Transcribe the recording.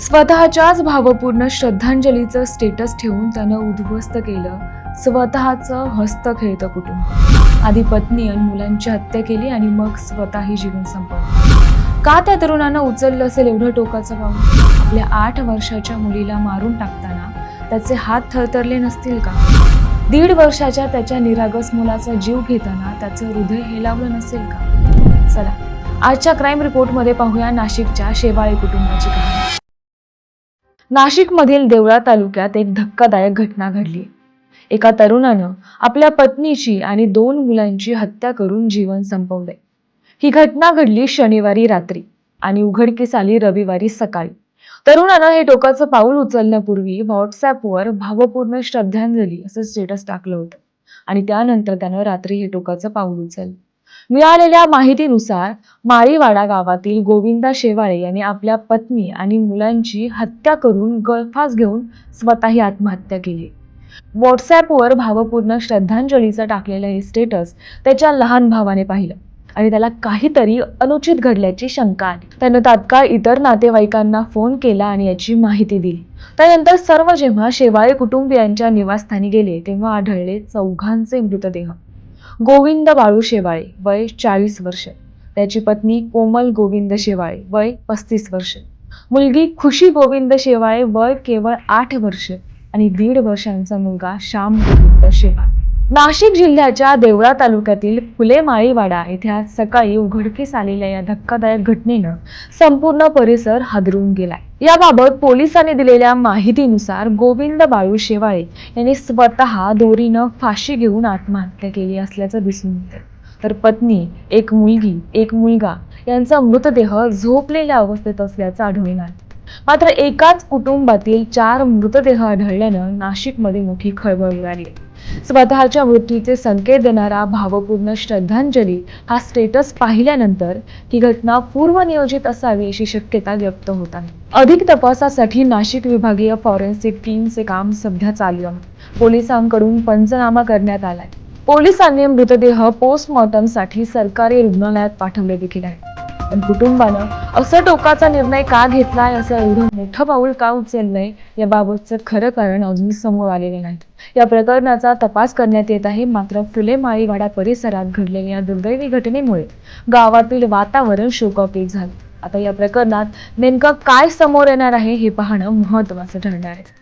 स्वतःच्याच भावपूर्ण श्रद्धांजलीचं स्टेटस ठेवून त्यानं उद्ध्वस्त केलं. स्वतःचं हस्त खेळतं कुटुंब. आधी पत्नी आणि मुलांची हत्या केली आणि मग स्वतःही जीवन संपवलं. का त्या तरुणानं उचललं असेल एवढं टोकाचं पाऊल आपल्या आठ वर्षाच्या मुलीला मारून टाकताना त्याचे हात थरथरले नसतील का? दीड वर्षाच्या त्याच्या निरागस मुलाचा जीव घेताना त्याचं हृदय हेलावलं नसेल का? चला आजच्या क्राईम रिपोर्टमध्ये पाहूया नाशिकच्या शेवाळे कुटुंबाची कहाणी. नाशिकमधील देवळा तालुक्यात एक धक्कादायक घटना घडली. एका तरुणानं आपल्या पत्नीची आणि दोन मुलांची हत्या करून जीवन संपवले. ही घटना घडली शनिवारी रात्री आणि उघडकीस आली रविवारी सकाळी. तरुणानं हे टोकाचं पाऊल उचलण्यापूर्वी व्हॉट्सॲपवर भावपूर्ण श्रद्धांजली असं स्टेटस टाकलं होतं आणि त्यानंतर त्यानं रात्री हे टोकाचं पाऊल उचललं. मिळालेल्या माहितीनुसार माळीवाडा गावातील गोविंदा शेवाळे यांनी आपल्या पत्नी आणि मुलांची हत्या करून गळफास घेऊन स्वतःही आत्महत्या केली. व्हॉट्सॲपवर भावपूर्ण श्रद्धांजलीचं टाकलेलं हे स्टेटस त्याच्या लहान भावाने पाहिलं आणि त्याला काहीतरी अनुचित घडल्याची शंका आली. त्यानं तात्काळ इतर नातेवाईकांना फोन केला आणि याची माहिती दिली. त्यानंतर सर्व जेव्हा शेवाळे कुटुंबियांच्या निवासस्थानी गेले तेव्हा आढळले चौघांचे मृतदेह. गोविंद बाळू शेवाळे वय चाळीस वर्ष. त्याची पत्नी कोमल गोविंद शेवाळे वय पस्तीस वर्ष. मुलगी खुशी गोविंद शेवाळे वय केवळ आठ वर्ष आणि दीड वर्षांचा मुलगा श्याम गोविंद शेवाळे. नाशिक जिल्ह्याच्या देवळा तालुक्यातील फुले माळीवाडा येथे आज सकाळी उघडकीस आलेल्या या धक्कादायक घटनेनं संपूर्ण परिसर हादरून गेलाय. याबाबत पोलिसांनी दिलेल्या माहितीनुसार गोविंद बाळू शेवाळे यांनी स्वतः दोरीनं फाशी घेऊन आत्महत्या केली असल्याचं दिसून येतं तर पत्नी एक मुलगी एक मुलगा यांचा मृतदेह झोपलेल्या अवस्थेत असल्याचं आढळून आलं. मात्र एकाच कुटुंबातील चार मृतदेह आढळल्यानं नाशिकमध्ये मोठी खळबळ उडाली. स्वतःच्या मृत्यूचे संकेत देणारा भावपूर्ण श्रद्धांजली हा स्टेटस पाहिल्यानंतर ही घटना पूर्वनियोजित असावी अशी शक्यता व्यक्त होत आहे. अधिक तपासासाठी नाशिक विभागीय फॉरेन्सिक टीमचे काम सध्या चालू आहे. पोलिसांकडून पंचनामा करण्यात आलाय. पोलिसांनी मृतदेह पोस्टमॉर्टमसाठी सरकारी रुग्णालयात पाठवले देखील आहे पण कुटुंबानं असं टोकाचा निर्णय का घेतलाय असं एवढं मोठं पाऊल का उचललंय याबाबतचं खरं कारण अजून समोर आलेले नाही. या प्रकरणाचा तपास करण्यात येत आहे. मात्र फुले माळीवाडा परिसरात घडलेल्या या दुर्दैवी घटनेमुळे गावातील वातावरण शोकापीत झालं. आता या प्रकरणात नेमकं काय समोर येणार आहे हे पाहणं महत्वाचं ठरणार आहे.